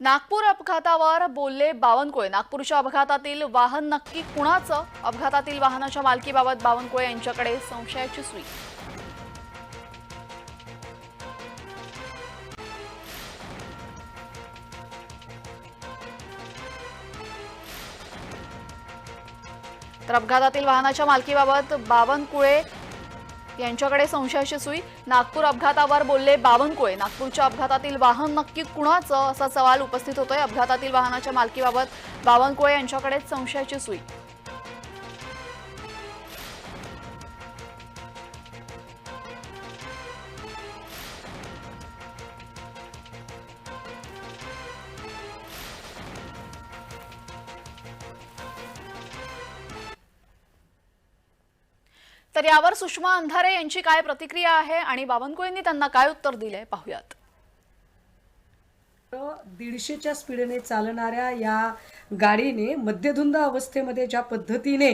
नागपूर अपघातावर बोलले बावनकुळे. नागपूरच्या अपघातातील वाहन नक्की कुणाचं? अपघातातील वाहनाच्या मालकीबाबत बावनकुळे यांच्याकडे संशयाची सुई. तर अपघातातील वाहनाच्या मालकीबाबत बावनकुळे यांच्याकडे संशयाची सुई. नागपूर अपघातावर बोलले बावनकुळे. नागपूरच्या अपघातातील वाहन नक्की कुणाचं? असा सवाल उपस्थित होतोय. अपघातातील वाहनाच्या मालकीबाबत बावनकुळे यांच्याकडेच संशयाची सुई. तर यावर सुषमा अंधारे यांची काय प्रतिक्रिया आहे आणि बावनकुळेंनी त्यांना काय उत्तर दिले पाहूयात. दीडशेच्या स्पीडने चालणाऱ्या या गाडीने मध्यधुंद अवस्थेमध्ये ज्या पद्धतीने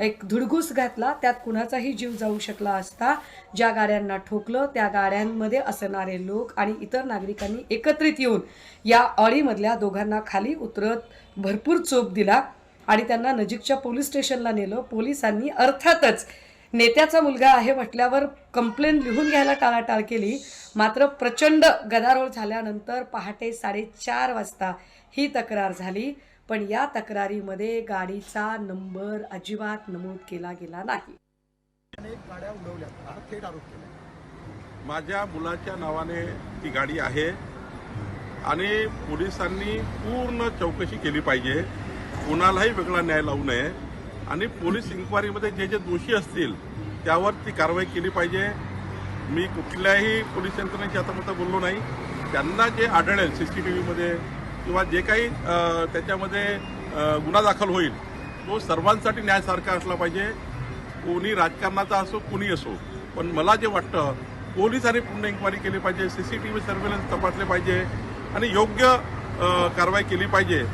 एक धुडगूस घातला त्यात कुणाचाही जीव जाऊ शकला असता ज्या गाड्यांना ठोकलं त्या गाड्यांमध्ये असणारे लोक आणि इतर नागरिकांनी एकत्रित येऊन या अळीमधल्या दोघांना खाली उतरत भरपूर चोप दिला आणि त्यांना नजीकच्या पोलीस स्टेशनला नेलं. पोलिसांनी अर्थातच नेत्याचा मुलगा आहे म्हटल्यावर कंप्लेंट लिहून घ्यायला टाळाटाळ केली. मात्र प्रचंड गदारोळ झाल्यानंतर पहाटे साडेचार वाजता ही तक्रार झाली. पण या तक्रारीमध्ये गाडीचा नंबर अजिबात नमूद केला गेला नाही. अनेक गाड्या उडवल्या. माझ्या मुलाच्या नावाने ती गाडी आहे आणि पोलिसांनी पूर्ण चौकशी केली पाहिजे. कुणालाही वेगळा न्याय लावू नये. आणि पोलीस इन्क्वायरीमध्ये जे जे दोषी असतील त्यावर ती कारवाई केली पाहिजे. मी कुठल्याही पोलीस यंत्रणेशी आतापर्यंत बोललो नाही. त्यांना जे आढळेल सी सी टी व्हीमध्ये किंवा जे काही त्याच्यामध्ये गुन्हा दाखल होईल तो सर्वांसाठी न्यायसारखा असला पाहिजे. कोणी राजकारणाचा असो कोणी असो. पण मला जे वाटतं पोलिसांनी पूर्ण इन्क्वायरी केली पाहिजे C C T V surveillance तपासले पाहिजे आणि योग्य कारवाई केली पाहिजे.